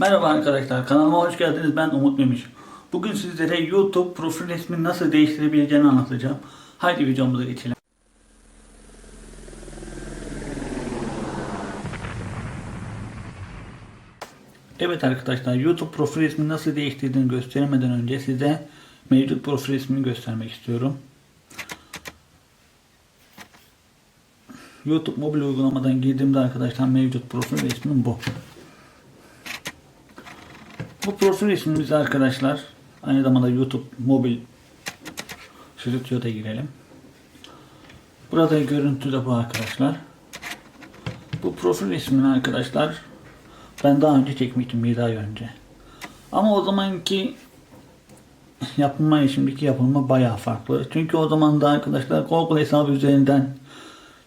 Merhaba arkadaşlar, kanalıma hoş geldiniz. Ben Umut Memiş. Bugün sizlere YouTube profil resmini nasıl değiştirebileceğini anlatacağım. Haydi videomuza geçelim. Evet arkadaşlar, YouTube profil resmini nasıl değiştirdiğini göstermeden önce size mevcut profil resmini göstermek istiyorum. YouTube mobil uygulamadan girdiğimde arkadaşlar mevcut profil resmim bu. Bu profil resmimizi arkadaşlar aynı zamanda YouTube mobil stüdyoda girelim. Burada görüntü de bu arkadaşlar. Bu profil resmini arkadaşlar ben daha önce çekmiştim bir ay önce. Ama o zamanki yapılma şimdiki yapılma bayağı farklı. Çünkü o zaman da arkadaşlar Google hesabı üzerinden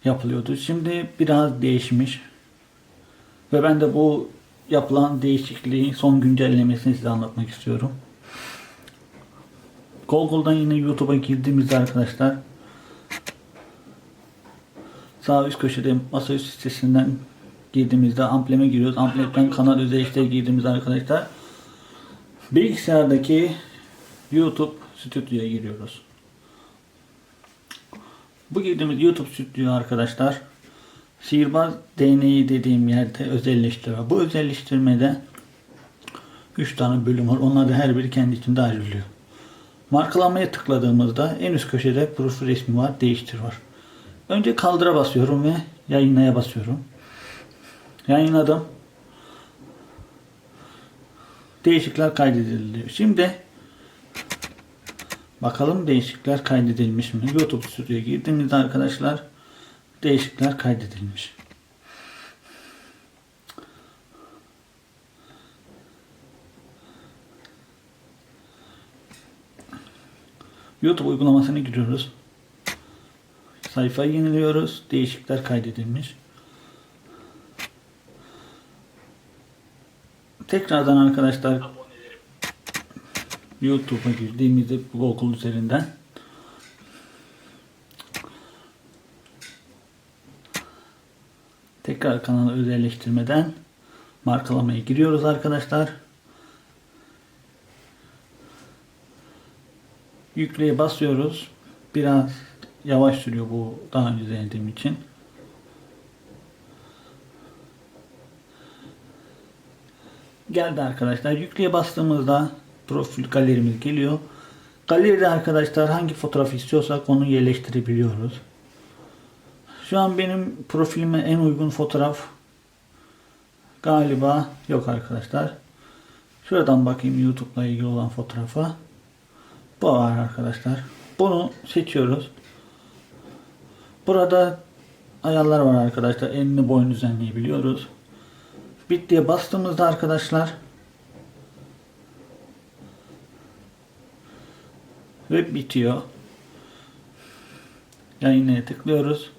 yapılıyordu. Şimdi biraz değişmiş. Ve ben de bu yapılan değişikliği son güncellemesini size anlatmak istiyorum. Google'dan yine YouTube'a girdiğimizde arkadaşlar sağ üst köşede masaüstü sitesinden girdiğimizde ampleme giriyoruz. Amplemden kanal özellikle girdiğimizde arkadaşlar bilgisayardaki YouTube stüdyoya giriyoruz. Bu girdiğimiz YouTube stüdyo arkadaşlar Sihirbaz DNA'yı dediğim yerde özelleştirme. Bu özelleştirmede 3 tane bölüm var. Onlar da her biri kendi içinde ayrılıyor. Markalamaya tıkladığımızda en üst köşede profil resmi var, değiştir var. Önce kaldıra basıyorum ve yayınlaya basıyorum. Yayınladım. Değişiklikler kaydediliyor. Şimdi bakalım değişiklikler kaydedilmiş mi? YouTube Studio'ya girdiğimizde arkadaşlar değişiklikler kaydedilmiş. YouTube uygulamasına giriyoruz. Sayfayı yeniliyoruz. Değişiklikler kaydedilmiş. Tekrardan arkadaşlar YouTube'a girdiğimizde Google üzerinden Tekrar kanalı özelleştirmeden markalamaya giriyoruz arkadaşlar. Yükleye basıyoruz. Biraz yavaş sürüyor bu daha önce denediğim için. Geldi arkadaşlar. Yükleye bastığımızda profil galerimiz geliyor. Galeride arkadaşlar hangi fotoğraf istiyorsak onu yerleştirebiliyoruz. Şu an benim profilime en uygun fotoğraf galiba yok arkadaşlar. Şuradan bakayım YouTube'la ilgili olan fotoğrafa. Bu var arkadaşlar. Bunu seçiyoruz. Burada ayarlar var arkadaşlar. Elini boyun düzenleyebiliyoruz. Bit diye bastığımızda arkadaşlar ve bitiyor. Yayınlaya tıklıyoruz.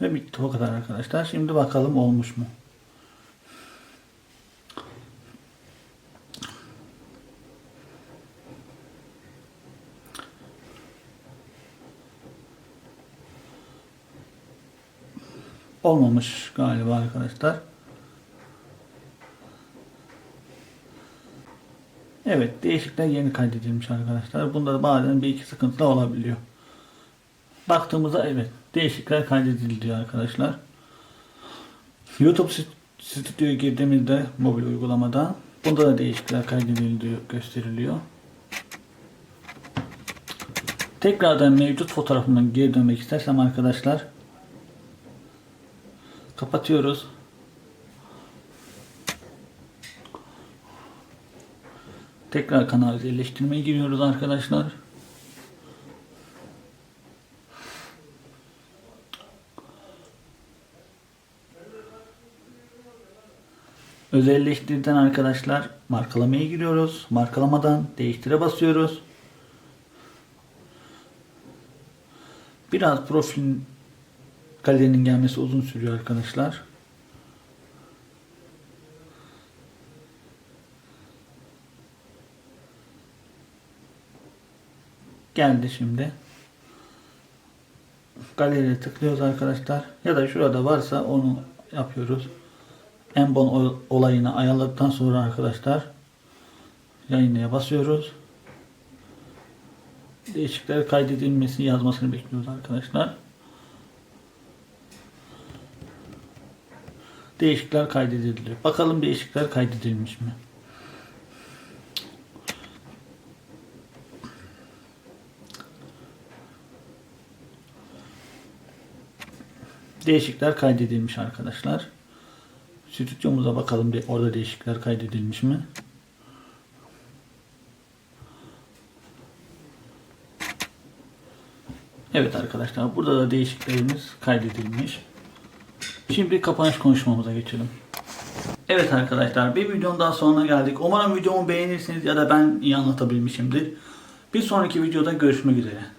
Ve bitti o kadar arkadaşlar. Şimdi bakalım olmuş mu? Olmamış galiba arkadaşlar. Evet değişiklikler yeni kaydedilmiş arkadaşlar. Bunda da bazen bir iki sıkıntı da olabiliyor. Baktığımızda evet değişiklikler kaydedildi arkadaşlar. YouTube Studio'ya girdiğimizde mobil uygulamada bunda da değişiklikler kaydedildi gösteriliyor. Tekrardan mevcut fotoğrafımdan geri dönmek istersem arkadaşlar kapatıyoruz. Tekrar kanal özelleştirmeye giriyoruz arkadaşlar. Özelleştirden arkadaşlar markalamaya giriyoruz. Markalamadan değiştire basıyoruz. Biraz profil galerinin gelmesi uzun sürüyor arkadaşlar. Geldi şimdi. galeriye tıklıyoruz arkadaşlar. Ya da şurada varsa onu yapıyoruz. En bon ol- olayını ayarladıktan sonra arkadaşlar yayınlaya basıyoruz. Değişiklikler kaydedilmesi yazmasını bekliyoruz arkadaşlar. Değişiklikler kaydedildi. Bakalım değişiklikler kaydedilmiş mi? Değişiklikler kaydedilmiş arkadaşlar. Stüdyomuza bakalım bir orada değişiklikler kaydedilmiş mi? Evet arkadaşlar burada da değişikliklerimiz kaydedilmiş. Şimdi kapanış konuşmamıza geçelim. Evet arkadaşlar bir videonun daha sonuna geldik. Umarım videomu beğenirsiniz ya da ben iyi anlatabilmişimdir. Bir sonraki videoda görüşmek üzere.